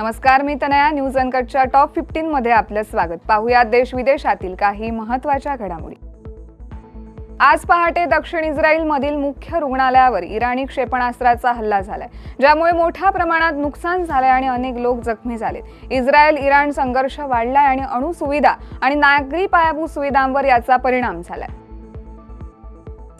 नमस्कार मी Tanaya. News अनकटच्या top fifteen मध्ये आपलं स्वागत. पाहूया देश विदेशातील काही महत्त्वाच्या घडामोडी. आज पहाटे दक्षिण इस्रायलमधील मुख्य रुग्णालयावर इराणी क्षेपणास्त्राचा हल्ला झालाय ज्यामुळे मोठ्या प्रमाणात नुकसान झालंय आणि अनेक लोक जखमी झालेत. इस्रायल इराण संघर्ष वाढलाय आणि अणुसुविधा आणि नागरी पायाभूत सुविधांवर याचा परिणाम झालाय.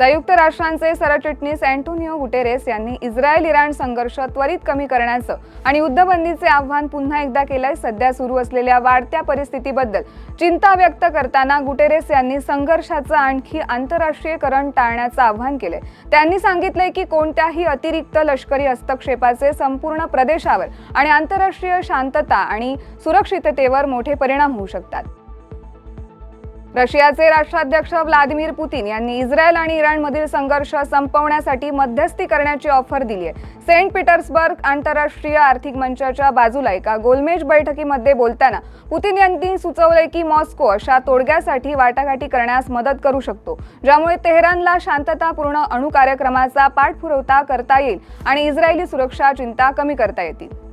संयुक्त राष्ट्रांचे सरचिटणीस अँटोनिओ गुटेरेस यांनी इस्रायल इराण संघर्ष त्वरित कमी करण्याचं आणि युद्धबंदीचे आव्हान पुन्हा एकदा केलंय सध्या सुरू असलेल्या वाढत्या परिस्थितीबद्दल चिंता व्यक्त करताना गुटेरेस यांनी संघर्षाचं आणखी आंतरराष्ट्रीयकरण टाळण्याचं आवाहन केलंय. त्यांनी सांगितलंय की कोणत्याही अतिरिक्त लष्करी हस्तक्षेपाचे संपूर्ण प्रदेशावर आणि आंतरराष्ट्रीय शांतता आणि सुरक्षिततेवर मोठे परिणाम होऊ शकतात. रशियाचे राष्ट्राध्यक्ष व्लादिमीर पुतीन यांनी इस्रायल आणि इराणमधील संघर्ष संपवण्यासाठी मध्यस्थी करण्याची ऑफर दिली आहे. सेंट पीटर्सबर्ग आंतरराष्ट्रीय आर्थिक मंचाच्या बाजूला एका गोलमेज बैठकीमध्ये बोलताना पुतीन यांनी सुचवले की मॉस्को अशा तोडग्यासाठी वाटाघाटी करण्यास मदत करू शकतो ज्यामुळे तेहरानला शांततापूर्ण अणु कार्यक्रमाचा पाठपुरवठा करता येईल आणि इस्रायली सुरक्षा चिंता कमी करता येतील.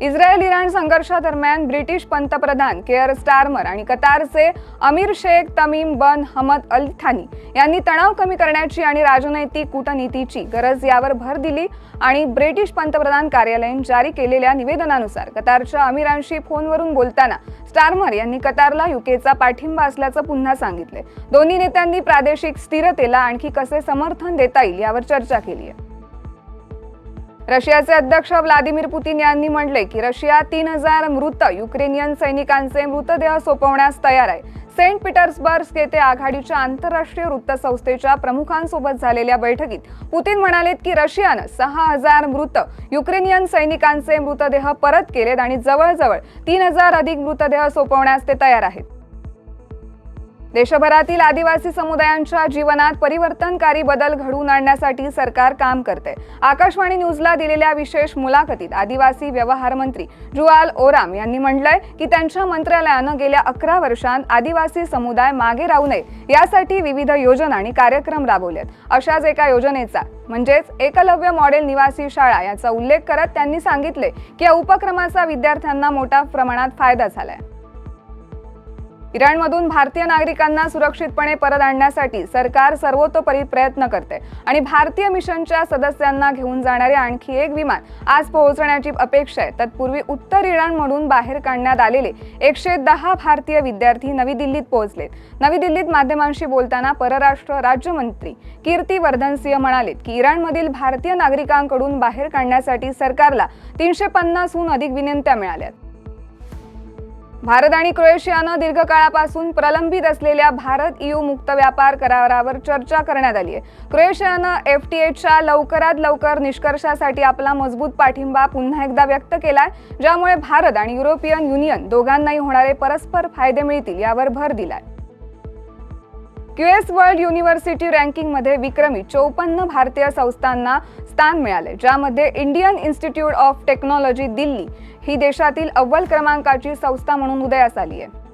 इस्रायल इराण संघर्षादरम्यान ब्रिटिश पंतप्रधान केअर स्टारमर आणि कतारचे अमीर शेख तमीम बन हमद अल थानी यांनी तणाव कमी करण्याची आणि राजनैतिक कूटनीतीची गरज यावर भर दिली आणि ब्रिटिश पंतप्रधान कार्यालयाने जारी केलेल्या निवेदनानुसार कतारच्या अमीरांशी फोनवरून बोलताना स्टारमर यांनी कतारला युकेचा पाठिंबा असल्याचं पुन्हा सांगितले. दोन्ही नेत्यांनी प्रादेशिक स्थिरतेला आणखी कसे समर्थन देता येईल यावर चर्चा केली आहे. रशियाचे अध्यक्ष व्लादिमीर पुतीन यांनी म्हटले की रशिया तीन हजार मृत युक्रेनियन सैनिकांचे मृतदेह सोपवण्यास तयार आहे. सेंट पीटर्सबर्ग येथे आघाडीच्या आंतरराष्ट्रीय वृत्तसंस्थेच्या प्रमुखांसोबत झालेल्या बैठकीत पुतीन म्हणालेत की रशियानं सहा हजार मृत युक्रेनियन सैनिकांचे मृतदेह परत केलेत आणि जवळजवळ तीन हजार अधिक मृतदेह सोपवण्यास ते तयार आहेत. देशभरातील आदिवासी समुदायांच्या जीवनात परिवर्तनकारी बदल घडवून आणण्यासाठी सरकार काम करते. आकाशवाणी न्यूजला दिलेल्या विशेष मुलाखतीत आदिवासी व्यवहार मंत्री जुआल ओराम यांनी म्हटलंय की त्यांच्या मंत्रालयानं गेल्या अकरा वर्षांत आदिवासी समुदाय मागे राहू नये यासाठी विविध योजना आणि कार्यक्रम राबवलेत. अशाच एका योजनेचा म्हणजेच एकलव्य मॉडेल निवासी शाळा याचा उल्लेख करत त्यांनी सांगितले की या उपक्रमाचा विद्यार्थ्यांना मोठ्या प्रमाणात फायदा झालाय. इराणमधून भारतीय नागरिकांना सुरक्षितपणे परत आणण्यासाठी सरकार सर्वतोपरी प्रयत्न करते आणि भारतीय मिशनच्या सदस्यांना घेऊन जाणारे आणखी एक विमान आज पोहोचण्याची अपेक्षा आहे. तत्पूर्वी उत्तर इराणमधून बाहेर काढण्यात आलेले एकशे दहा भारतीय विद्यार्थी नवी दिल्लीत पोहोचलेत नवी दिल्लीत माध्यमांशी बोलताना परराष्ट्र राज्यमंत्री कीर्ती वर्धन सिंह म्हणालेत की इराणमधील भारतीय नागरिकांकडून बाहेर काढण्यासाठी सरकारला तीनशे पन्नासहून अधिक विनंत्या मिळाल्यात भारत आणि क्रोएशियानं दीर्घकाळापासून प्रलंबित असलेल्या भारत यू मुक्त व्यापार करारावर चर्चा करण्यात आली आहे. क्रोएशियानं एफ टी एच्या लवकरात लवकर निष्कर्षासाठी आपला मजबूत पाठिंबा पुन्हा एकदा व्यक्त केलाय. ज्यामुळे भारत आणि युरोपियन युनियन दोघांनाही होणारे परस्पर फायदे मिळतील यावर भर दिलाय. क्यूएस वर्ल्ड युनिव्हर्सिटी रँकिंगमध्ये विक्रमी चौपन्न भारतीय संस्थांना स्थान मिळाले ज्यामध्ये Indian Institute of Technology Delhi ही देशातील अव्वल क्रमांकाची संस्था म्हणून उदयास आली आहे.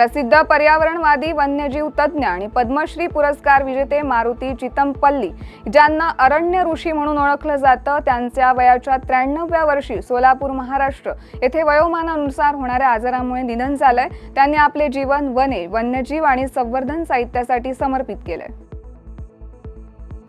प्रसिद्ध पर्यावरणवादी वन्यजीव तज्ज्ञ आणि पद्मश्री पुरस्कार विजेते मारुती चितमपल्ली ज्यांना अरण्य ऋषी म्हणून ओळखलं जातं त्यांच्या वयाच्या त्र्याण्णव्या वर्षी सोलापूर महाराष्ट्र येथे वयोमानानुसार होणाऱ्या आजारामुळे निधन झालंय. त्यांनी आपले जीवन वने वन्यजीव आणि संवर्धन साहित्यासाठी समर्पित केलंय.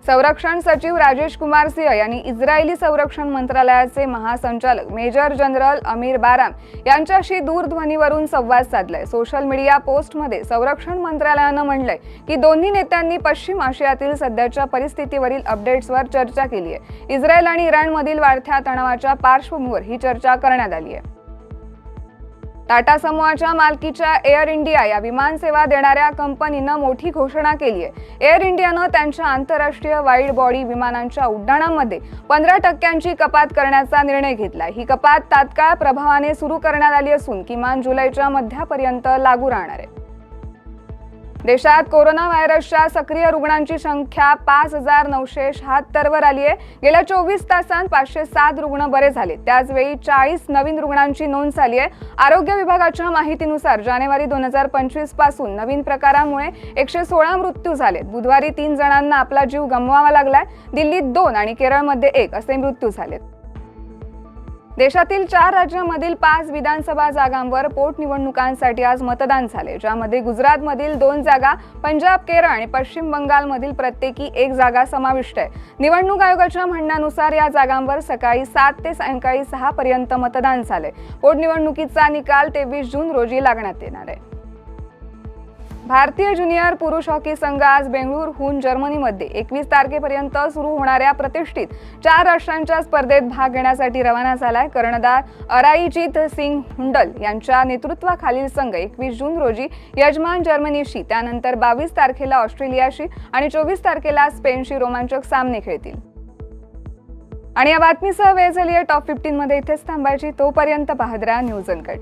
संरक्षण सचिव राजेश कुमार सिंह यांनी इस्रायली संरक्षण मंत्रालयाचे महासंचालक मेजर जनरल अमीर बाराम यांच्याशी दूरध्वनीवरून संवाद साधलाय. सोशल मीडिया पोस्टमध्ये संरक्षण मंत्रालयानं म्हणलंय की दोन्ही नेत्यांनी पश्चिम आशियातील सध्याच्या परिस्थितीवरील अपडेट्सवर चर्चा केली आहे इस्रायल आणि इराणमधील वाढत्या तणावाच्या पार्श्वभूमीवर ही चर्चा करण्यात आली आहे टाटा समूहाच्या मालकीच्या एअर इंडिया या विमानसेवा देणाऱ्या कंपनीनं मोठी घोषणा केली आहे एअर इंडियानं त्यांच्या आंतरराष्ट्रीय वाईड बॉडी विमानांच्या उड्डाणांमध्ये पंधरा टक्क्यांची कपात करण्याचा निर्णय घेतला ही कपात तात्काळ प्रभावाने सुरू करण्यात आली असून किमान जुलैच्या मध्यापर्यंत लागू राहणार आहे. देशात कोरोना व्हायरसच्या सक्रिय रुग्णांची संख्या पाच हजार नऊशे शहात्तरवर आली आहे. गेल्या चोवीस तासांत पाचशे सात रुग्ण बरे झाले. त्याचवेळी चाळीस नवीन रुग्णांची नोंद झाली आहे. आरोग्य विभागाच्या माहितीनुसार जानेवारी दोन हजार पंचवीसपासून नवीन प्रकारामुळे एकशे सोळा मृत्यू झालेत. बुधवारी तीन जणांना आपला जीव गमवावा लागलाय. दिल्लीत दोन आणि केरळमध्ये एक असे मृत्यू झालेत. देशातील चार राज्यांमधील पाच विधानसभा जागांवर पोटनिवडणुकांसाठी आज मतदान झाले ज्यामध्ये गुजरातमधील दोन जागा पंजाब केरळ आणि पश्चिम बंगालमधील प्रत्येकी एक जागा समाविष्ट आहे. निवडणूक आयोगाच्या म्हणण्यानुसार या जागांवर सकाळी सात ते सायंकाळी सहा पर्यंत मतदान झाले. पोटनिवडणुकीचा निकाल तेवीस जून रोजी लागण्यात येणार आहे. भारतीय ज्युनियर पुरुष हॉकी संघ आज बेंगळूरहून जर्मनीमध्ये एकवीस तारखेपर्यंत सुरू होणाऱ्या प्रतिष्ठित चार राष्ट्रांच्या स्पर्धेत भाग घेण्यासाठी रवाना झालाय कर्णधार अराईजीत सिंग हुंडल यांच्या नेतृत्वाखालील संघ एकवीस जून रोजी यजमान जर्मनीशी त्यानंतर बावीस तारखेला ऑस्ट्रेलियाशी आणि चोवीस तारखेला स्पेनशी रोमांचक सामने खेळतील. आणि या बातमीसह वेळ झाली आहे टॉप फिफ्टीनमध्ये इथेच थांबायची तोपर्यंत पाहत राहा न्यूज अनकट.